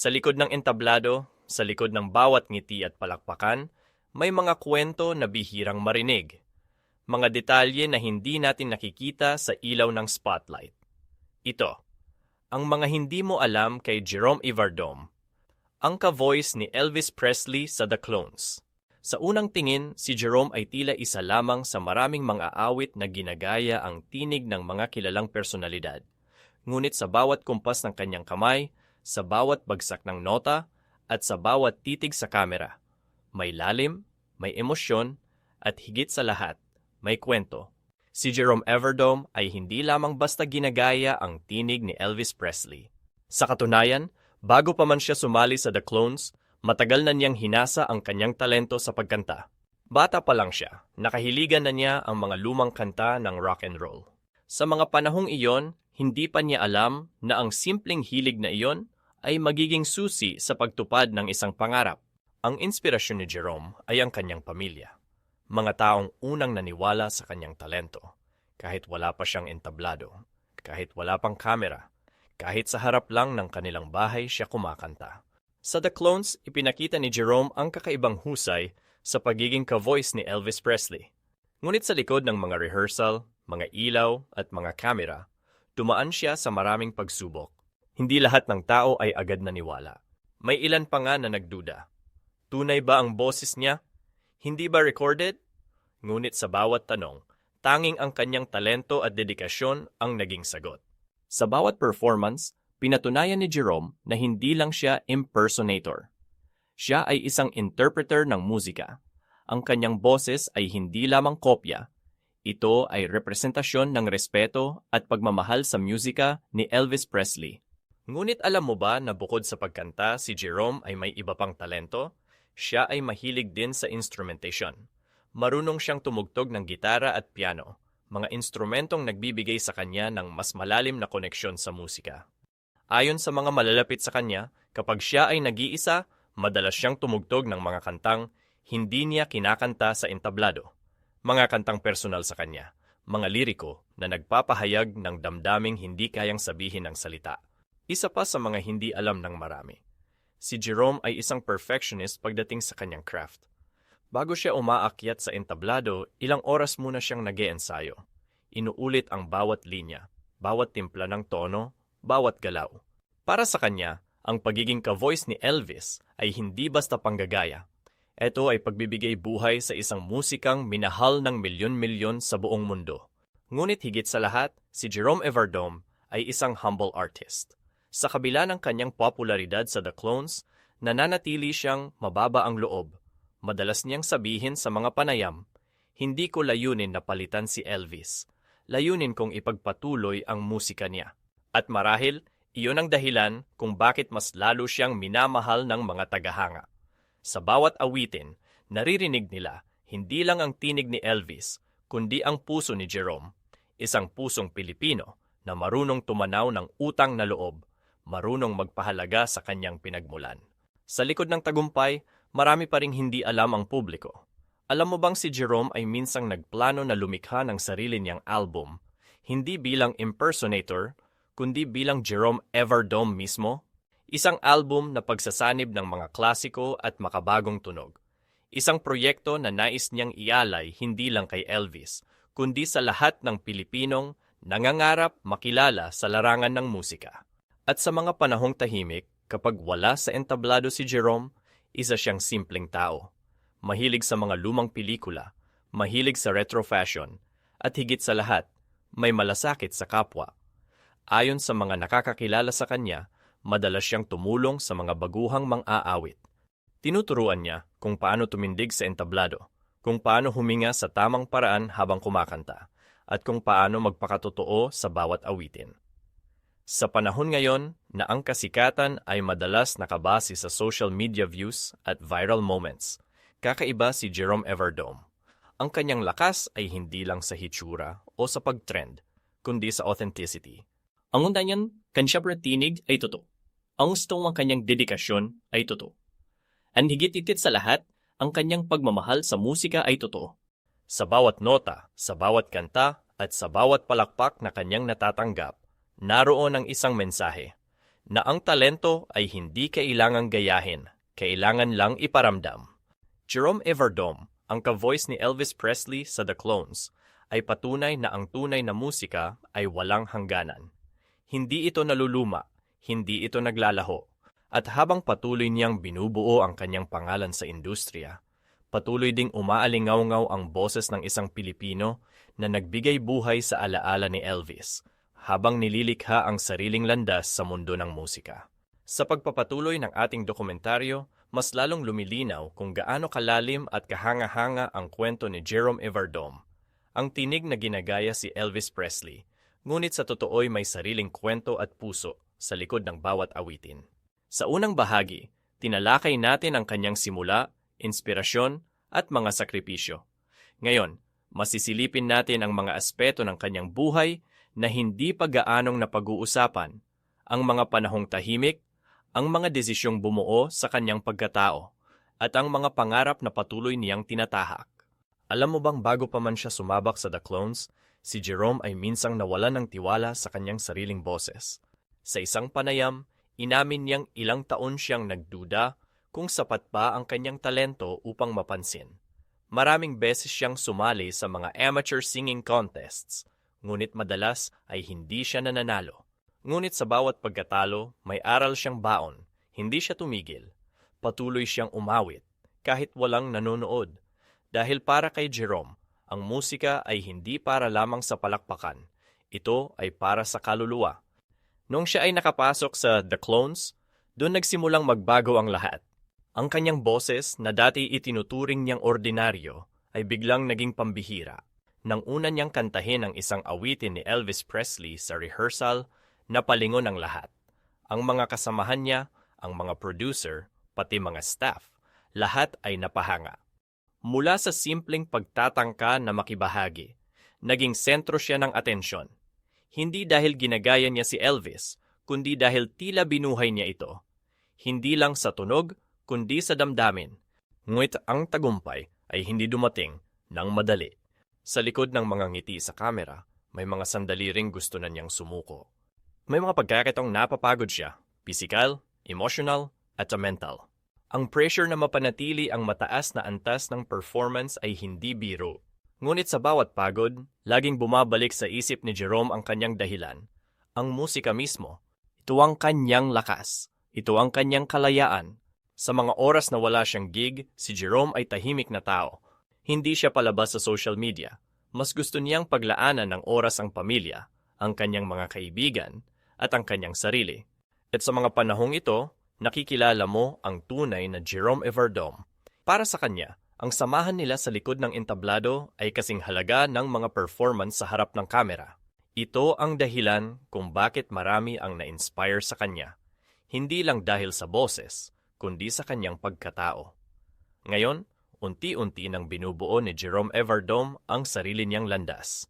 Sa likod ng entablado, sa likod ng bawat ngiti at palakpakan, may mga kwento na bihirang marinig. Mga detalye na hindi natin nakikita sa ilaw ng spotlight. Ito, ang mga hindi mo alam kay Jerome Ivardome, ang ka-voice ni Elvis Presley sa The Clones. Sa unang tingin, si Jerome ay tila isa lamang sa maraming mga awit na ginagaya ang tinig ng mga kilalang personalidad. Ngunit sa bawat kumpas ng kanyang kamay, sa bawat bagsak ng nota, at sa bawat titig sa kamera, may lalim, may emosyon, at higit sa lahat, may kwento. Si Jerome Everdome ay hindi lamang basta ginagaya ang tinig ni Elvis Presley. Sa katunayan, bago pa man siya sumali sa The Clones, matagal na niyang hinasa ang kanyang talento sa pagkanta. Bata pa lang siya, nakahiligan na niya ang mga lumang kanta ng rock and roll. Sa mga panahong iyon, hindi pa niya alam na ang simpleng hilig na iyon ay magiging susi sa pagtupad ng isang pangarap. Ang inspirasyon ni Jerome ay ang kanyang pamilya. Mga taong unang naniwala sa kanyang talento, kahit wala pa siyang entablado, kahit wala pang kamera, kahit sa harap lang ng kanilang bahay siya kumakanta. Sa The Clones, ipinakita ni Jerome ang kakaibang husay sa pagiging ka-voice ni Elvis Presley. Ngunit sa likod ng mga rehearsal, mga ilaw at mga kamera, dumaan siya sa maraming pagsubok. Hindi lahat ng tao ay agad naniwala. May ilan pa nga na nagduda. Tunay ba ang boses niya? Hindi ba recorded? Ngunit sa bawat tanong, tanging ang kanyang talento at dedikasyon ang naging sagot. Sa bawat performance, pinatunayan ni Jerome na hindi lang siya impersonator. Siya ay isang interpreter ng musika. Ang kanyang boses ay hindi lamang kopya. Ito ay representasyon ng respeto at pagmamahal sa musika ni Elvis Presley. Ngunit alam mo ba na bukod sa pagkanta, si Jerome ay may iba pang talento? Siya ay mahilig din sa instrumentation. Marunong siyang tumugtog ng gitara at piano, mga instrumentong nagbibigay sa kanya ng mas malalim na koneksyon sa musika. Ayon sa mga malalapit sa kanya, kapag siya ay nag-iisa, madalas siyang tumugtog ng mga kantang hindi niya kinakanta sa entablado. Mga kantang personal sa kanya, mga liriko na nagpapahayag ng damdaming hindi kayang sabihin ng salita. Isa pa sa mga hindi alam ng marami. Si Jerome ay isang perfectionist pagdating sa kanyang craft. Bago siya umaakyat sa entablado, ilang oras muna siyang nag ensayo Inuulit ang bawat linya, bawat timpla ng tono, bawat galaw. Para sa kanya, ang pagiging ka-voice ni Elvis ay hindi basta panggagaya. Ito ay pagbibigay buhay sa isang musikang minahal ng milyon-milyon sa buong mundo. Ngunit higit sa lahat, si Jerome Everdome ay isang humble artist. Sa kabila ng kanyang popularidad sa The Clones, nananatili siyang mababa ang loob Madalas niyang sabihin sa mga panayam, hindi ko layunin na palitan si Elvis. Layunin kong ipagpatuloy ang musika niya. At marahil, iyon ang dahilan kung bakit mas lalo siyang minamahal ng mga tagahanga. Sa bawat awitin, naririnig nila hindi lang ang tinig ni Elvis, kundi ang puso ni Jerome, isang pusong Pilipino na marunong tumanaw ng utang na loob, marunong magpahalaga sa kanyang pinagmulan. Sa likod ng tagumpay, marami pa ring hindi alam ang publiko. Alam mo bang si Jerome ay minsang nagplano na lumikha ng sarili niyang album, hindi bilang impersonator, kundi bilang Jerome Everdome mismo? Isang album na pagsasanib ng mga klasiko at makabagong tunog. Isang proyekto na nais niyang ialay hindi lang kay Elvis, kundi sa lahat ng Pilipinong nangangarap makilala sa larangan ng musika. At sa mga panahong tahimik, kapag wala sa entablado si Jerome, isa siyang simpleng tao. Mahilig sa mga lumang pelikula, mahilig sa retro fashion, at higit sa lahat, may malasakit sa kapwa. Ayon sa mga nakakakilala sa kanya, madalas siyang tumulong sa mga baguhang mang-aawit. Tinuturuan niya kung paano tumindig sa entablado, kung paano huminga sa tamang paraan habang kumakanta, at kung paano magpakatotoo sa bawat awitin. Sa panahon ngayon na ang kasikatan ay madalas nakabase sa social media views at viral moments, kakaiba si Jerome Everdome. Ang kanyang lakas ay hindi lang sa hitsura o sa pagtrend, kundi sa authenticity. Ang undanyan, kanya tinig ay totoo. Ang gustong ang kanyang dedikasyon ay totoo. Ang higit-itit sa lahat, ang kanyang pagmamahal sa musika ay totoo. Sa bawat nota, sa bawat kanta, at sa bawat palakpak na kanyang natatanggap, naroon ang isang mensahe. na ang talento ay hindi kailangang gayahin, kailangan lang iparamdam. Jerome Everdome, ang ka-voice ni Elvis Presley sa The Clones, ay patunay na ang tunay na musika ay walang hangganan. Hindi ito naluluma, hindi ito naglalaho, at habang patuloy niyang binubuo ang kanyang pangalan sa industriya, patuloy ding umaalingaw-ngaw ang boses ng isang Pilipino na nagbigay buhay sa alaala ni Elvis, habang nililikha ang sariling landas sa mundo ng musika. Sa pagpapatuloy ng ating dokumentaryo, mas lalong lumilinaw kung gaano kalalim at kahanga-hanga ang kwento ni Jerome Everdome. Ang tinig na ginagaya si Elvis Presley, ngunit sa totoo'y may sariling kwento at puso sa likod ng bawat awitin. Sa unang bahagi, tinalakay natin ang kanyang simula, inspirasyon, at mga sakripisyo. Ngayon, masisilipin natin ang mga aspeto ng kanyang buhay na hindi pa gaanong napag-uusapan, ang mga panahong tahimik, ang mga desisyong bumuo sa kanyang pagkatao, at ang mga pangarap na patuloy niyang tinatahak. Alam mo bang bago pa man siya sumabak sa The Clones, si Jerome ay minsang nawalan ng tiwala sa kanyang sariling boses. Sa isang panayam, inamin niyang ilang taon siyang nagduda kung sapat ba ang kanyang talento upang mapansin. Maraming beses siyang sumali sa mga amateur singing contests, ngunit madalas ay hindi siya nananalo. Ngunit sa bawat pagkatalo, may aral siyang baon. Hindi siya tumigil. Patuloy siyang umawit, kahit walang nanonood. Dahil para kay Jerome, ang musika ay hindi para lamang sa palakpakan. Ito ay para sa kaluluwa. Nung siya ay nakapasok sa The Clones, doon nagsimulang magbago ang lahat. Ang kanyang boses na dati itinuturing niyang ordinaryo ay biglang naging pambihira. Nang una niyang kantahin ang isang awitin ni Elvis Presley sa rehearsal, napalingon ang lahat. Ang mga kasamahan niya, ang mga producer, pati mga staff, lahat ay napahanga. Mula sa simpleng pagtatangka na makibahagi, naging sentro siya ng atensyon. Hindi dahil ginagaya niya si Elvis, kundi dahil tila binuhay niya ito. Hindi lang sa tunog, kundi sa damdamin. Ngunit ang tagumpay ay hindi dumating ng madali. Sa likod ng mga ngiti sa kamera, may mga sandali ring gusto na niyang sumuko. May mga pagkakataong napapagod siya, physical, emotional, at mental. Ang pressure na mapanatili ang mataas na antas ng performance ay hindi biro. Ngunit sa bawat pagod, laging bumabalik sa isip ni Jerome ang kanyang dahilan. Ang musika mismo. Ito ang kanyang lakas. Ito ang kanyang kalayaan. Sa mga oras na wala siyang gig, si Jerome ay tahimik na tao. Hindi siya palabas sa social media. Mas gusto niyang paglaanan ng oras ang pamilya, ang kanyang mga kaibigan, at ang kanyang sarili. At sa mga panahong ito, nakikilala mo ang tunay na Jerome Everdome. Para sa kanya, ang samahan nila sa likod ng entablado ay kasing halaga ng mga performance sa harap ng kamera. Ito ang dahilan kung bakit marami ang na-inspire sa kanya. Hindi lang dahil sa boses, kundi sa kanyang pagkatao. Ngayon, unti-unti nang binubuo ni Jerome Everdome ang sarili niyang landas.